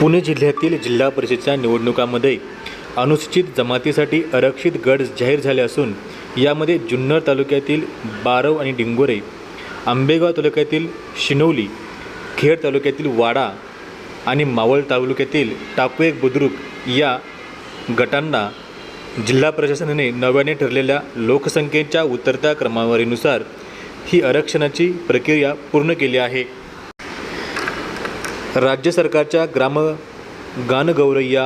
पुणे जिल्ह्यातील जिल्हा परिषदेच्या निवडणुकामध्ये अनुसूचित जमातीसाठी आरक्षित गट जाहीर झाले असून यामध्ये जुन्नर तालुक्यातील बारव आणि डिंगोरे आंबेगाव तालुक्यातील शिनोली खेड तालुक्यातील वाडा आणि मावळ तालुक्यातील टाकवेक बुद्रुक या गटांना जिल्हा प्रशासनाने नव्याने ठरलेल्या लोकसंख्येच्या उतरत्या क्रमावारीनुसार ही आरक्षणाची प्रक्रिया पूर्ण केली आहे. राज्य सरकारच्या ग्राम गानगौरय्या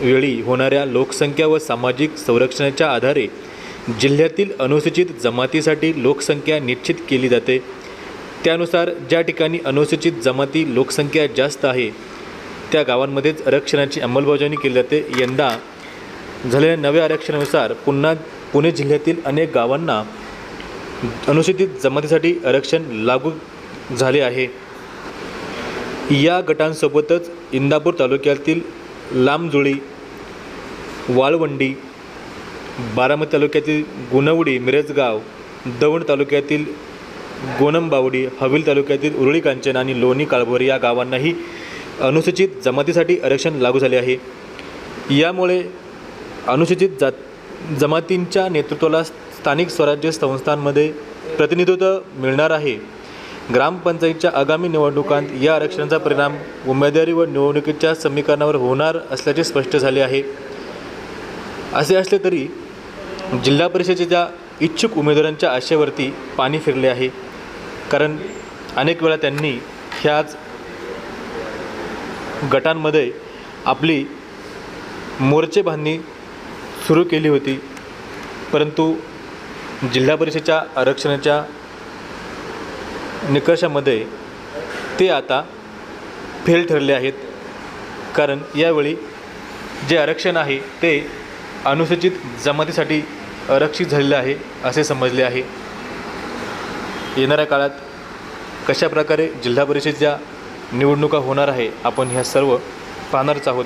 वेळी होणाऱ्या लोकसंख्या व सामाजिक संरक्षणाच्या आधारे जिल्ह्यातील अनुसूचित जमातीसाठी लोकसंख्या निश्चित केली जाते. त्यानुसार ज्या ठिकाणी अनुसूचित जमाती लोकसंख्या जास्त आहे त्या गावांमध्येच आरक्षणाची अंमलबजावणी केली जाते. यंदा झालेल्या नव्या आरक्षणानुसार पुन्हा पुणे जिल्ह्यातील अनेक गावांना अनुसूचित जमातीसाठी आरक्षण लागू झाले आहे. या गटांसोबतच इंदापूर तालुक्यातील लांबजुळी वाळवंडी बारामती तालुक्यातील गुणवडी मिरजगाव दौंड तालुक्यातील गोनंबावडी हवेली तालुक्यातील उरुळी कांचन आणि लोणी काळभोर या गावांनाही अनुसूचित जमातीसाठी आरक्षण लागू झाले आहे. यामुळे अनुसूचित जात जमातींच्या नेतृत्वाला स्थानिक स्वराज्य संस्थांमध्ये प्रतिनिधित्व मिळणार आहे. ग्रामपंचायतच्या आगामी निवडणुकांत या आरक्षणाचा परिणाम उमेदवारी व निवडणुकीच्या समीकरणावर होणार असल्याचे स्पष्ट झाले आहे. असे असले तरी जिल्हा परिषदेच्या इच्छुक उमेदवारांच्या आशेवरती पाणी फिरले आहे. कारण अनेक वेळा त्यांनी ह्याच गटांमध्ये आपली मोर्चे बांधणी सुरू केली होती. परंतु जिल्हा परिषदेच्या आरक्षणाच्या निकषामध्ये ते आता फेल ठरले आहेत. कारण यावेळी जे आरक्षण आहे ते अनुसूचित जमातीसाठी आरक्षित झालेलं आहे असे समजले आहे. येणाऱ्या काळात कशा प्रकारे जिल्हा परिषदेच्या निवडणुका होणार आहे आपण ह्या सर्व पाहणारच आहोत.